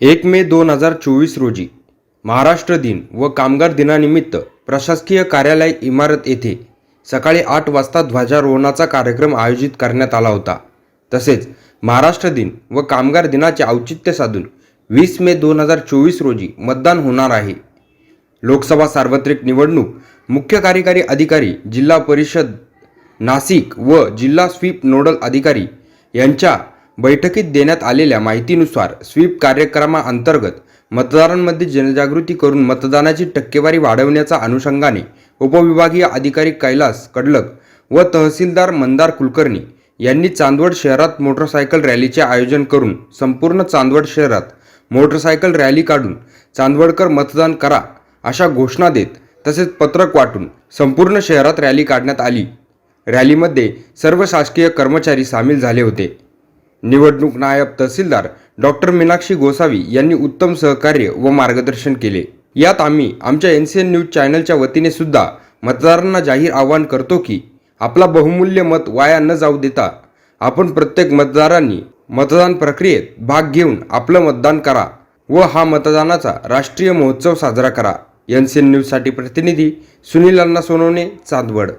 एक मे दोन हजार चोवीस रोजी महाराष्ट्र दिन व कामगार दिनानिमित्त प्रशासकीय कार्यालय इमारत येथे सकाळी आठ वाजता ध्वजारोहणाचा कार्यक्रम आयोजित करण्यात आला होता. तसेच महाराष्ट्र दिन व कामगार दिनाचे औचित्य साधून वीस मे दोन हजार चोवीस रोजी मतदान होणार आहे. लोकसभा सार्वत्रिक निवडणूक मुख्य कार्यकारी अधिकारी जिल्हा परिषद नाशिक व जिल्हा स्वीप नोडल अधिकारी यांच्या बैठकीत देण्यात आलेल्या माहितीनुसार स्वीप कार्यक्रमाअंतर्गत मतदारांमध्ये जनजागृती करून मतदानाची टक्केवारी वाढवण्याच्या अनुषंगाने उपविभागीय अधिकारी कैलास कडलक व तहसीलदार मंदार कुलकर्णी यांनी चांदवड शहरात मोटरसायकल रॅलीचे आयोजन करून संपूर्ण चांदवड शहरात मोटरसायकल रॅली काढून चांदवडकर मतदान करा अशा घोषणा देत तसेच पत्रक वाटून संपूर्ण शहरात रॅली काढण्यात आली. रॅलीमध्ये सर्व शासकीय कर्मचारी सामील झाले होते. निवडणूक नायब तहसीलदार डॉक्टर मीनाक्षी गोसावी यांनी उत्तम सहकार्य व मार्गदर्शन केले. यात आम्ही आमच्या एन सी एन न्यूज चॅनलच्या वतीने सुद्धा मतदारांना जाहीर आवाहन करतो की आपला बहुमूल्य मत वाया न जाऊ देता आपण प्रत्येक मतदारांनी मतदान प्रक्रियेत भाग घेऊन आपलं मतदान करा व हा मतदानाचा राष्ट्रीय महोत्सव साजरा करा. एन सी एन न्यूजसाठी प्रतिनिधी सुनील अण्णा सोनवणे चांदवड.